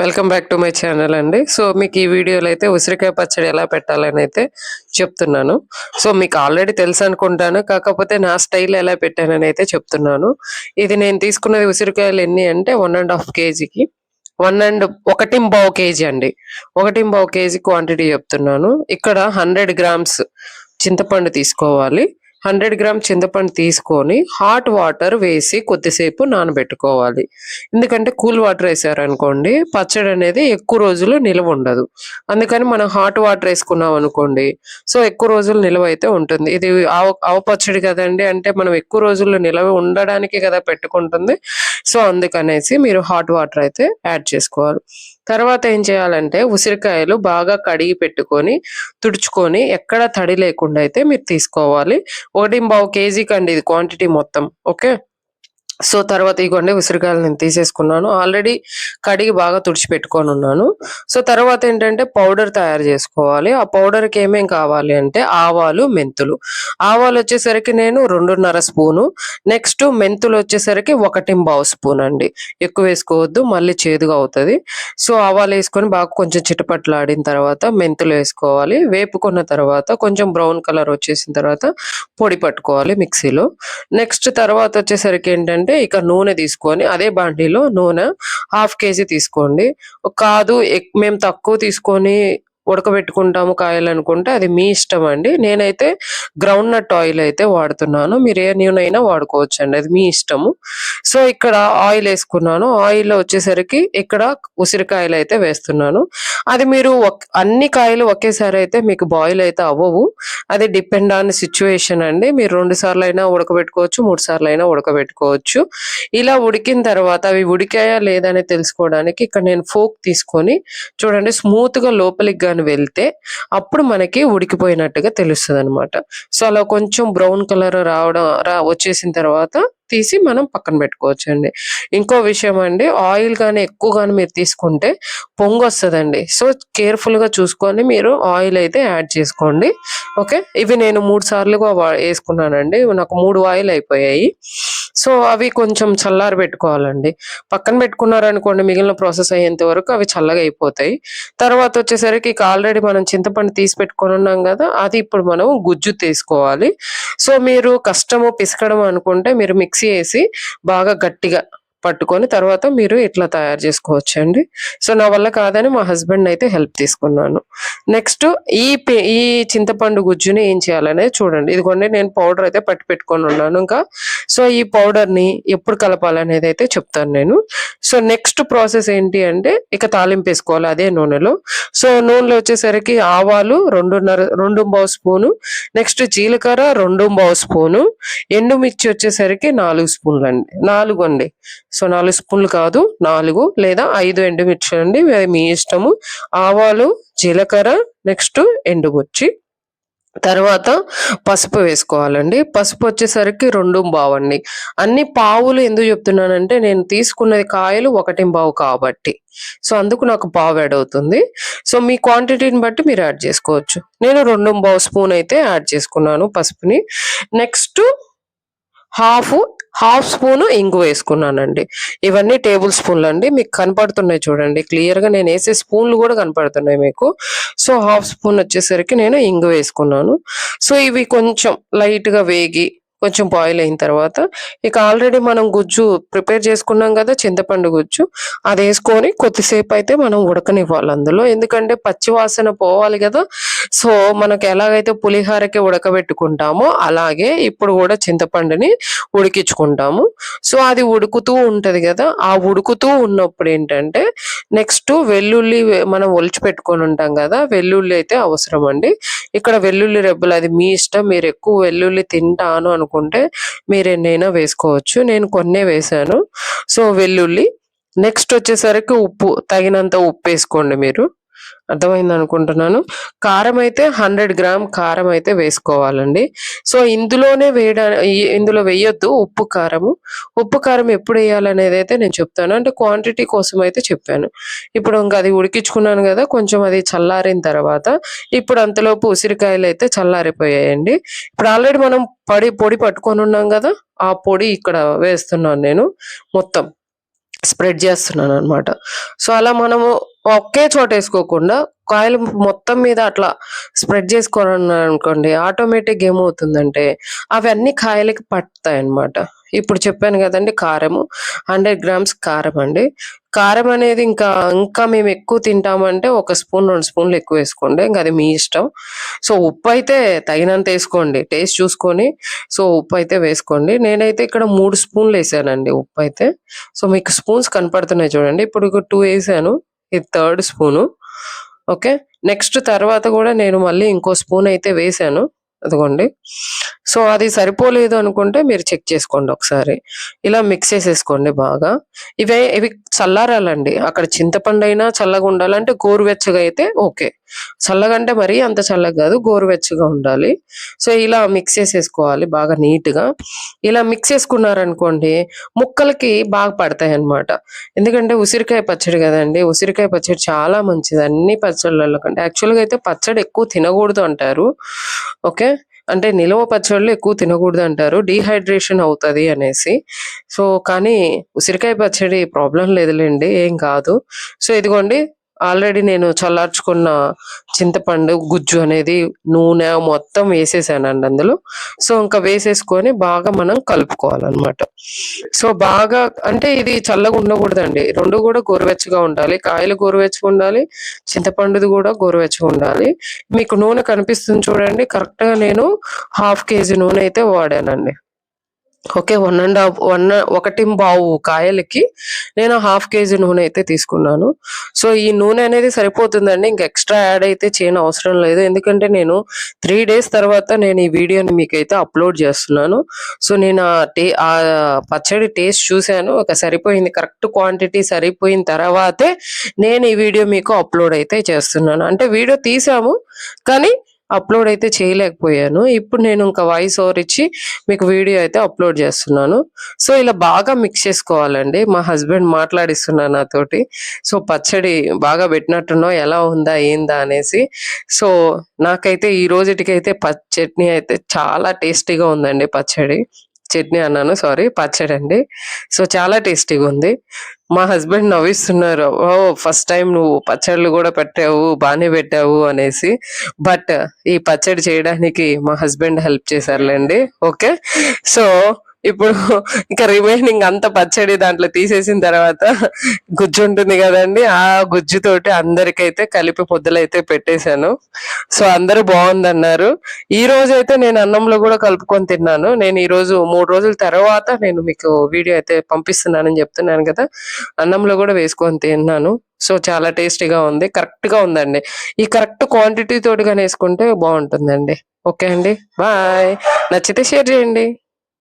Welcome back to my channel అండి. So మీకు ఈ వీడియోలో అయితే ఉసిరికాయ పచ్చడి ఎలా పెట్టాలని అయితే చెప్తున్నాను. సో మీకు ఆల్రెడీ తెలుసు అనుకుంటాను. కాకపోతే నా స్టైల్ ఎలా పెట్టానని అయితే చెప్తున్నాను. ఇది నేను తీసుకున్నది ఉసిరికాయలు ఎన్ని అంటే వన్ అండ్ హాఫ్ కేజీకి. వన్ అండ్ ఒకటి బావు కేజీ అండి. ఒకటి బావు కేజీ క్వాంటిటీ చెప్తున్నాను. ఇక్కడ హండ్రెడ్ గ్రామ్స్ చింతపండు తీసుకోవాలి. హండ్రెడ్ గ్రామ్ చింతపండు తీసుకొని హాట్ వాటర్ వేసి కొద్దిసేపు నానబెట్టుకోవాలి. ఎందుకంటే కూల్ వాటర్ వేసారనుకోండి పచ్చడి అనేది ఎక్కువ రోజులు నిల్వ ఉండదు. అందుకని మనం హాట్ వాటర్ వేసుకున్నాం అనుకోండి సో ఎక్కువ రోజులు నిల్వ అయితే ఉంటుంది. ఇది ఆవ ఆవ పచ్చడి కదండి అంటే మనం ఎక్కువ రోజులు నిల్వ ఉండడానికి కదా పెట్టుకుంటుంది. సో అందుకనేసి మీరు హాట్ వాటర్ అయితే యాడ్ చేసుకోవాలి. తర్వాత ఏం చేయాలంటే ఉసిరికాయలు బాగా కడిగి పెట్టుకొని తుడుచుకొని ఎక్కడ తడి లేకుండా అయితే మీరు తీసుకోవాలి. ఒకటి బావు కేజీ కండి ఇది క్వాంటిటీ మొత్తం ఓకే? సో తర్వాత ఇగోండి ఉసిరికాయలు నేను తీసేసుకున్నాను. ఆల్రెడీ కడిగి బాగా తుడిచి పెట్టుకొని ఉన్నాను. సో తర్వాత ఏంటంటే పౌడర్ తయారు చేసుకోవాలి. ఆ పౌడర్కి ఏమేం కావాలి అంటే ఆవాలు మెంతులు. ఆవాలు వచ్చేసరికి నేను రెండున్నర స్పూను. నెక్స్ట్ మెంతులు వచ్చేసరికి ఒకటి బావు స్పూన్ అండి. ఎక్కువ వేసుకోవద్దు మళ్ళీ చేదుగా అవుతుంది. సో ఆవాలు వేసుకొని బాగా కొంచెం చిటపట్లాడిన తర్వాత మెంతులు వేసుకోవాలి. వేపుకున్న తర్వాత కొంచెం బ్రౌన్ కలర్ వచ్చేసిన తర్వాత పొడి పట్టుకోవాలి మిక్సీలో. నెక్స్ట్ తర్వాత వచ్చేసరికి ఏంటంటే ఇక నూనె తీసుకొని అదే బాండీలో నూనె హాఫ్ కేజీ తీసుకోండి. కాదు ఎక్- మేము తక్కువ తీసుకొని ఉడకబెట్టుకుంటాము కాయలు అనుకుంటే అది మీ ఇష్టం అండి. నేనైతే గ్రౌండ్ నట్ ఆయిల్ అయితే వాడుతున్నాను. మీరు ఏ నూనె వాడుకోవచ్చు అండి అది మీ ఇష్టము. సో ఇక్కడ ఆయిల్ వేసుకున్నాను. ఆయిల్ వచ్చేసరికి ఇక్కడ ఉసిరికాయలు అయితే వేస్తున్నాను. అది మీరు అన్ని కాయలు ఒకేసారి అయితే మీకు బాయిల్ అయితే అవ్వవు. అది డిపెండ్ ఆన్ సిచ్యువేషన్ అండి. మీరు రెండు సార్లు అయినా ఉడకబెట్టుకోవచ్చు మూడు సార్లు అయినా ఉడకబెట్టుకోవచ్చు. ఇలా ఉడికిన తర్వాత అవి ఉడికాయా లేదని తెలుసుకోవడానికి ఇక్కడ నేను ఫోక్ తీసుకొని చూడండి స్మూత్గా లోపలికి గాని వెళ్తే అప్పుడు మనకి ఉడికిపోయినట్టుగా తెలుస్తుంది అనమాట సో అలా కొంచెం బ్రౌన్ కలర్ రావడం రా వచ్చేసిన తర్వాత తీసి మనం పక్కన పెట్టుకోవచ్చు అండి ఇంకో విషయం అండి ఆయిల్ కానీ ఎక్కువ కానీ మీరు తీసుకుంటే పొంగు వస్తుందండి. సో కేర్ఫుల్గా చూసుకొని మీరు ఆయిల్ అయితే యాడ్ చేసుకోండి. ఓకే? ఇవి నేను మూడు సార్లుగా వేసుకున్నానండి. నాకు మూడు ఆయిల్ అయిపోయాయి. సో అవి కొంచెం చల్లారి పెట్టుకోవాలండి. పక్కన పెట్టుకున్నారనుకోండి మిగిలిన ప్రాసెస్ అయ్యేంత వరకు అవి చల్లగా అయిపోతాయి. తర్వాత వచ్చేసరికి ఇక ఆల్రెడీ మనం చింతపండు తీసి పెట్టుకొని ఉన్నాం కదా అది ఇప్పుడు మనం గుజ్జు తీసుకోవాలి. సో మీరు కష్టము పిసకడం అనుకుంటే మీరు మిక్సీ వేసి బాగా గట్టిగా పట్టుకొని తర్వాత మీరు ఇట్లా తయారు చేసుకోవచ్చు అండి సో నా వల్ల కాదని మా హస్బెండ్ అయితే హెల్ప్ తీసుకున్నాను. నెక్స్ట్ ఈ ఈ చింతపండు గుజ్జుని ఏం చేయాలనేది చూడండి. ఇదిగోండి నేను పౌడర్ అయితే పట్టి పెట్టుకొని ఉన్నాను ఇంకా. సో ఈ పౌడర్ని ఎప్పుడు కలపాలనేది అయితే చెప్తాను నేను. సో నెక్స్ట్ ప్రాసెస్ ఏంటి అంటే ఇక తాలింపు వేసుకోవాలి అదే నూనెలో. సో నూనెలో వచ్చేసరికి ఆవాలు రెండున్నర రెండు పావు స్పూను. నెక్స్ట్ జీలకర్ర రెండు బావు స్పూను. ఎండుమిర్చి వచ్చేసరికి నాలుగు స్పూన్లు అండి నాలుగు అండి. సో నాలుగు స్పూన్లు కాదు నాలుగు లేదా ఐదు ఎండుమిర్చి అండి అది మీ ఇష్టము. ఆవాలు జీలకర్ర నెక్స్ట్ ఎండుమిర్చి. తర్వాత పసుపు వేసుకోవాలండి. పసుపు వచ్చేసరికి రెండు బావండి. అన్ని పావులు ఎందుకు చెప్తున్నానంటే నేను తీసుకున్నది కాయలు ఒకటి బావు కాబట్టి. సో అందుకు నాకు పావు యాడ్ అవుతుంది. సో మీ క్వాంటిటీని బట్టి మీరు యాడ్ చేసుకోవచ్చు. నేను రెండు బావు స్పూన్ అయితే యాడ్ చేసుకున్నాను పసుపుని. నెక్స్ట్ హాఫ్ హాఫ్ స్పూన్ ఇంగు వేసుకున్నానండి. ఇవన్నీ టేబుల్ స్పూన్లు అండి మీకు కనపడుతున్నాయి చూడండి. క్లియర్గా నేను వేసే స్పూన్లు కూడా కనపడుతున్నాయి మీకు. సో హాఫ్ స్పూన్ వచ్చేసరికి నేను ఇంగు వేసుకున్నాను. సో ఇవి కొంచెం లైట్గా వేగి కొంచెం బాయిల్ అయిన తర్వాత ఇక ఆల్రెడీ మనం గుజ్జు ప్రిపేర్ చేసుకున్నాం కదా చింతపండు గుజ్జు. అది వేసుకొని కొద్దిసేపు అయితే మనం ఉడకనివ్వాలి అందులో. ఎందుకంటే పచ్చి వాసన పోవాలి కదా. సో మనకు ఎలాగైతే పులిహారకి ఉడకబెట్టుకుంటామో అలాగే ఇప్పుడు కూడా చింతపండుని ఉడికించుకుంటాము. సో అది ఉడుకుతూ ఉంటది కదా. ఆ ఉడుకుతూ ఉన్నప్పుడు ఏంటంటే నెక్స్ట్ వెల్లుల్లి మనం ఒలిచి పెట్టుకొని ఉంటాం కదా వెల్లుల్లి అయితే అవసరం అండి ఇక్కడ వెల్లుల్లి రెబ్బలు అది మీ ఇష్టం మీరు ఎక్కువ వెల్లుల్లి తింటాను అనుకుంటే మీరు ఎన్నైనా వేసుకోవచ్చు. నేను కొన్నే వేసాను సో వెల్లుల్లి. నెక్స్ట్ వచ్చేసరికి ఉప్పు తగినంత ఉప్పు వేసుకోండి మీరు. అర్థమైంది అనుకుంటున్నాను. కారం అయితే హండ్రెడ్ గ్రామ్ కారం అయితే వేసుకోవాలండి. సో ఇందులోనే వేయడా ఇందులో వేయొద్దు ఉప్పు కారము. ఉప్పు కారం ఎప్పుడు వేయాలనేది అయితే నేను చెప్తాను. అంటే క్వాంటిటీ కోసం అయితే చెప్పాను. ఇప్పుడు ఇంకా అది ఉడికించుకున్నాను కదా కొంచెం అది చల్లారిన తర్వాత ఇప్పుడు అంతలోపు ఉసిరికాయలు అయితే చల్లారిపోయాయండి. ఇప్పుడు ఆల్రెడీ మనం పడి పొడి పట్టుకొని ఉన్నాం కదా ఆ పొడి ఇక్కడ వేస్తున్నాను నేను మొత్తం. స్ప్రెడ్ చేస్తున్నాను అనమాట సో అలా మనము ఒకే చోట వేసుకోకుండా కాయలు మొత్తం మీద అట్లా స్ప్రెడ్ చేసుకోవాలనుకోండి అనుకోండి ఆటోమేటిక్ ఏమవుతుందంటే అవన్నీ కాయలకి పడతాయి అన్నమాట ఇప్పుడు చెప్పాను కదండి కారము హండ్రెడ్ గ్రామ్స్ కారం అండి. కారం అనేది ఇంకా ఇంకా మేము ఎక్కువ తింటామంటే ఒక స్పూన్ రెండు స్పూన్లు ఎక్కువ వేసుకోండి. ఇంకా అది మీ ఇష్టం. సో ఉప్పు అయితే తగినంత వేసుకోండి టేస్ట్ చూసుకొని. సో ఉప్పు అయితే వేసుకోండి. నేనైతే ఇక్కడ మూడు స్పూన్లు వేసానండి ఉప్పు అయితే. సో మీకు స్పూన్స్ కనపడుతున్నాయి చూడండి. ఇప్పుడు టూ వేసాను ఇది థర్డ్ స్పూను. ఓకే? నెక్స్ట్ తర్వాత కూడా నేను మళ్ళీ ఇంకో స్పూన్ అయితే వేసాను. అదిగోండి. సో అది సరిపోలేదు అనుకుంటే మీరు చెక్ చేసుకోండి ఒకసారి. ఇలా మిక్స్ చేసేసుకోండి బాగా. ఇవే ఇవి చల్లారాలండి. అక్కడ చింతపండు అయినా చల్లగా ఉండాలంటే గోరువెచ్చగా అయితే ఓకే. చల్లగంటే మరీ అంత చల్లగా కాదు గోరువెచ్చగా ఉండాలి. సో ఇలా మిక్స్ చేసేసుకోవాలి బాగా నీట్గా ఇలా మిక్స్ చేసుకున్నారనుకోండి ముక్కలకి బాగా పడతాయి అన్నమాట ఎందుకంటే ఉసిరికాయ పచ్చడి కదండి ఉసిరికాయ పచ్చడి చాలా మంచిది. అన్ని పచ్చళ్ళలో కంటే యాక్చువల్గా అయితే పచ్చడి ఎక్కువ తినకూడదు అంటారు. ఓకే? అంటే నిలవ పచ్చళ్ళు ఎక్కువ తినకూడదు అంటారు. డీహైడ్రేషన్ అవుతుంది అనేసి. సో కానీ ఉసిరికాయ పచ్చడి ప్రాబ్లం లేదులేండి ఏం కాదు. సో ఇదిగోండి ఆల్రెడీ నేను చల్లార్చుకున్న చింతపండు గుజ్జు అనేది నూనె మొత్తం వేసేసానండి అందులో. సో ఇంకా వేసేసుకొని బాగా మనం కలుపుకోవాలన్నమాట. సో బాగా అంటే ఇది చల్లగా ఉండకూడదండి. రెండు కూడా గోరువెచ్చగా ఉండాలి. కాయలు గోరువెచ్చగా ఉండాలి. చింతపండుది కూడా గోరువెచ్చగా ఉండాలి. మీకు నూనె కనిపిస్తుంది చూడండి. కరెక్ట్గా నేను హాఫ్ కేజీ నూనె అయితే వాడానండి. Okay one and half one ఒకటి బావు కాయలకి నేను హాఫ్ కేజీ నూనె అయితే తీసుకున్నాను. సో ఈ నూనె అనేది సరిపోతుందండి. ఇంక ఎక్స్ట్రా యాడ్ అయితే చేయని అవసరం లేదు. ఎందుకంటే నేను త్రీ డేస్ తర్వాత నేను ఈ వీడియోని మీకైతే అప్లోడ్ చేస్తున్నాను. సో నేను ఆ టే ఆ పచ్చడి టేస్ట్ చూశాను. ఒక సరిపోయింది కరెక్ట్ క్వాంటిటీ సరిపోయిన తర్వాతే నేను ఈ వీడియో మీకు అప్లోడ్ అయితే చేస్తున్నాను. అంటే వీడియో తీసాము కానీ అప్లోడ్ అయితే చేయలేకపోయాను. ఇప్పుడు నేను ఇంకా వాయిస్ ఓవర్ ఇచ్చి మీకు వీడియో అయితే అప్లోడ్ చేస్తున్నాను. సో ఇలా బాగా మిక్స్ చేసుకోవాలండి. మా హస్బెండ్ మాట్లాడిస్తున్నారు నాతోటి. సో పచ్చడి బాగా పెట్టినట్టున్నావు ఎలా ఉందా ఏందా అనేసి. సో నాకైతే ఈ రోజుటికైతే ప చట్నీ అయితే చాలా టేస్టీగా ఉందండి పచ్చడి. చట్నీ అన్నాను సారీ పచ్చడి అండి. సో చాలా టేస్టీగా ఉంది. మా హస్బెండ్ నవ్విస్తున్నారు ఓ ఫస్ట్ టైం నువ్వు పచ్చళ్ళు కూడా పెట్టావు బాగానే పెట్టావు అనేసి. బట్ ఈ పచ్చడి చేయడానికి మా హస్బెండ్ హెల్ప్ చేశారులేండి. ఓకే సో ఇప్పుడు ఇంకా రిమైనింగ్ అంత పచ్చడి దాంట్లో తీసేసిన తర్వాత గుజ్జు ఉంటుంది కదండి ఆ గుజ్జు తోటి అందరికైతే కలిపి పొద్దులైతే పెట్టేశాను. సో అందరూ బాగుందన్నారు. ఈ రోజు అయితే నేను అన్నంలో కూడా కలుపుకొని తిన్నాను. నేను ఈ రోజు మూడు రోజుల తర్వాత నేను మీకు వీడియో అయితే పంపిస్తున్నానని చెప్తున్నాను కదా అన్నంలో కూడా వేసుకొని తిన్నాను. సో చాలా టేస్టీగా ఉంది కరెక్ట్గా ఉందండి. ఈ కరెక్ట్ క్వాంటిటీ తోటి కానీ వేసుకుంటే బాగుంటుందండి. ఓకే అండి బాయ్. నచ్చితే షేర్ చేయండి.